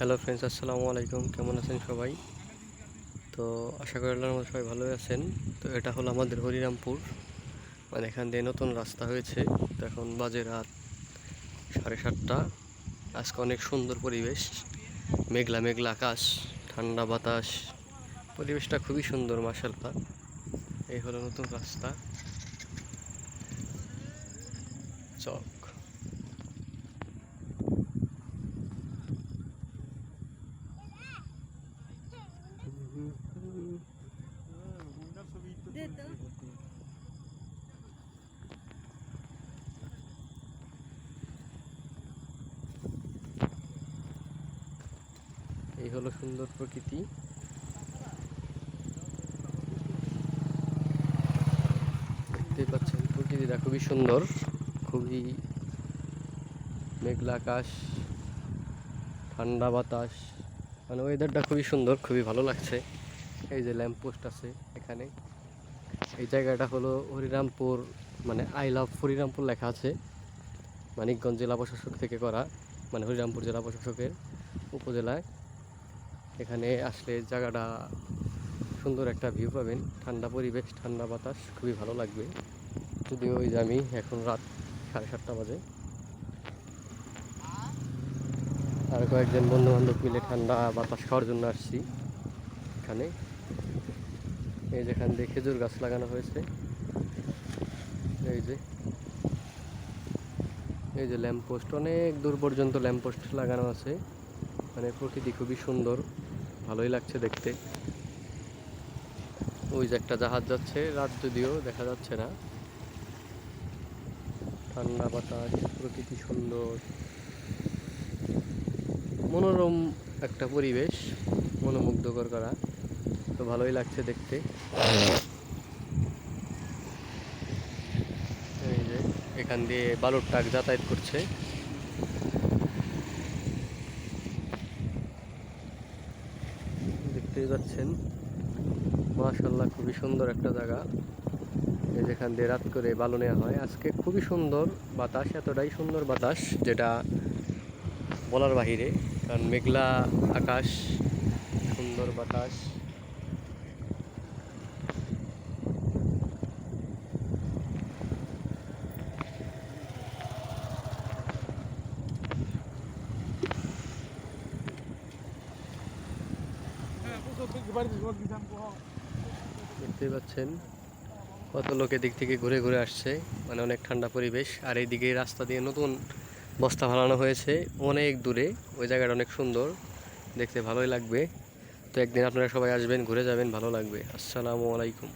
Hello friends আসসালামু আলাইকুম। কেমন আছেন সবাই? তো আশা করি আল্লাহর সবাই ভালো আছেন। তো এটা হলো আমাদের হরিরামপুর। মানে এখান দিয়ে নতুন রাস্তা হয়েছে। তো এখন বাজে রাত সাড়ে সাতটা। আজকে অনেক সুন্দর পরিবেশ। মেঘলা মেঘলা আকাশ, ঠান্ডা বাতাস। পরিবেশটা খুবই সুন্দর মাসাল্লাহ এই হলো নতুন রাস্তা। এই হলো সুন্দর প্রকৃতি। দেখতেই পাচ্ছেন, প্রকৃতিটা খুবই সুন্দর, খুবই মেঘলা আকাশ, ঠান্ডা বাতাস মানে ওয়েদারটা খুবই সুন্দর, খুবই ভালো লাগছে। এই যে ল্যাম্প পোস্ট আছে এখানে। এই জায়গাটা হলো হরিরামপুর মানে আই লাভ হরিরামপুর লেখা আছে, মানিকগঞ্জ জেলা প্রশাসক থেকে করা মানে হরিরামপুর জেলা প্রশাসকের উপজেলায়। এখানে আসলে জায়গাটা সুন্দর একটা ভিউ পাবেন। ঠান্ডা পরিবেশ, ঠান্ডা বাতাস, খুবই ভালো লাগবে। যদিও ওই যে আমি এখন রাত সাড়ে সাতটা বাজে। আর কয়েকজন বন্ধু বান্ধব মিলে ঠান্ডা বাতাস খাওয়ার জন্য আসছি এখানে। এই যেখান দিয়ে খেজুর গাছ লাগানো হয়েছে। এই যে। এই যে ল্যাম্প পোস্ট, অনেক দূর পর্যন্ত ল্যাম্প পোস্ট লাগানো আছে। মানে প্রকৃতি খুবই সুন্দর, ভালোই লাগছে দেখতে। ওই যে একটা জাহাজ যাচ্ছে, রাত যদিও দেখা যাচ্ছে না। ঠান্ডা বাতাস, প্রকৃতি সুন্দর। মনোরম একটা পরিবেশ, মনোমুগ্ধকর করা। তো ভালোই লাগছে দেখতে। এই যে, এখান দিয়ে বালুর ট্রাক যাতায়াত করছে। দেখতেই পাচ্ছেন মাশাল্লাহ খুবই সুন্দর একটা জায়গা। যেখান দিয়ে রাত করে বালু নেওয়া হয়। আজকে খুবই সুন্দর বাতাস, এতটাই সুন্দর বাতাস, যেটা বলার বাহিরে। কারণ মেঘলা আকাশ, সুন্দর বাতাস। দেখতেই পাচ্ছেন কত লোক এদিক থেকে ঘুরে ঘুরে আসছে। মানে অনেক ঠান্ডা পরিবেশ। আর এইদিকে রাস্তা দিয়ে নতুন বস্তা ফালানো হয়েছে অনেক দূরে। ওই জায়গাটা অনেক সুন্দর। দেখতে ভালোই লাগবে। তো একদিন আপনারা সবাই আসবেন, ঘুরে যাবেন, ভালো লাগবে। আসসালামু আলাইকুম।